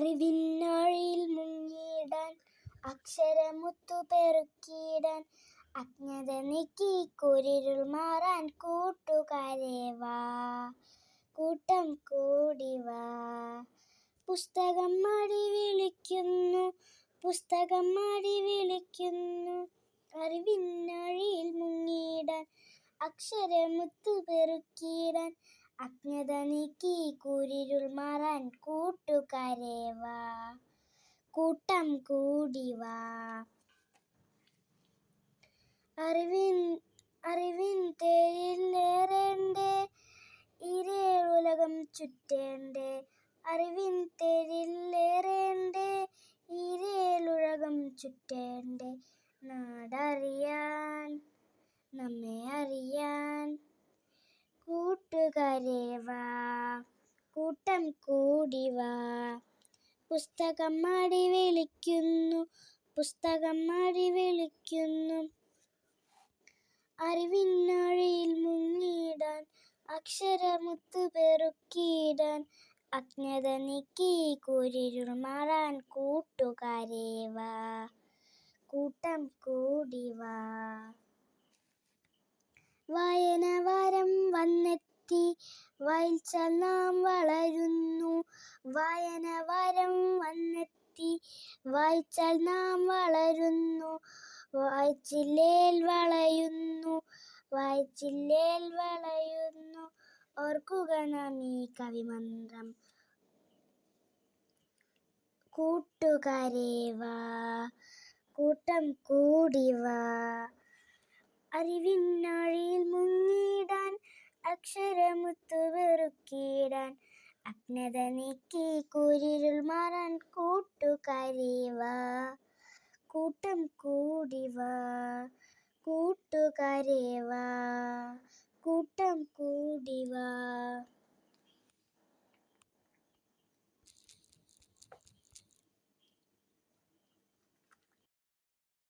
അറിവിനാഴിയിൽ മുങ്ങിയിടാൻ അക്ഷരമുത്തു പെറുക്കിയിടാൻ അജ്ഞത നീക്കി കുരിരുൾ മാറാൻ കൂട്ടുകാരെ വാ കൂട്ടം കൂടി വാ. പുസ്തകം മാടി വിളിക്കുന്നു പുസ്തകം മാടി വിളിക്കുന്നു അറിവിനാഴിയിൽ മുങ്ങിയിടാൻ അക്ഷരമുത്തു പെറുക്കിയിടാൻ അജ്ഞത നീക്കി കുരിരുൾ മാറാൻ കൂട്ടുകാരെ വാ. കൂട്ടം കൂടി വാ. അറിവിൻ അറിവിൻ തേരിലേറേണ്ടേ ഉലകം ചുറ്റേണ്ടേ. അറിവിൻ തേരിലേറേണ്ടേ ഉലകം ചുറ്റേണ്ടേ. നാടറിയാൻ കൂട്ടുകാരെ വാ കൂട്ടം കൂടി വാ പുസ്തകം മാടി വിളിക്കുന്നു പുസ്തകം മാടി വിളിക്കുന്നു. അറിവിനൊഴിയിൽ മുങ്ങിയിടാൻ അക്ഷരമുത്തു പെറുക്കിയിടാൻ അജ്ഞത നീക്കി കുരിരുൾ മാറാൻ കൂട്ടുകാരെ വാ കൂട്ടം കൂടി വായന വാരം വന്നെത്തി വായിച്ചാൽ നാം വളരുന്നു. വായന വരം വന്നെത്തി. വായിച്ചാൽ നാം വളരുന്നു. വായിച്ചില്ലേൽ വളയുന്നു. വായിച്ചില്ലേൽ വളയുന്നു. ഓർക്കുക നാം ഈ കവിമന്ത്രം. കൂട്ടുകാരെ വാ കൂട്ടം കൂടി വാ. മുങ്ങിയിടാൻ അക്ഷരമുത്തു വെറുക്കിയിടാൻ അജ്ഞത നീക്കി കുരിരുൾ മാറാൻ കൂട്ടുകാരിവാ. കൂട്ടം കൂടിവാ. കൂട്ടുകാരിവാ. കൂട്ടം കൂടിവാ.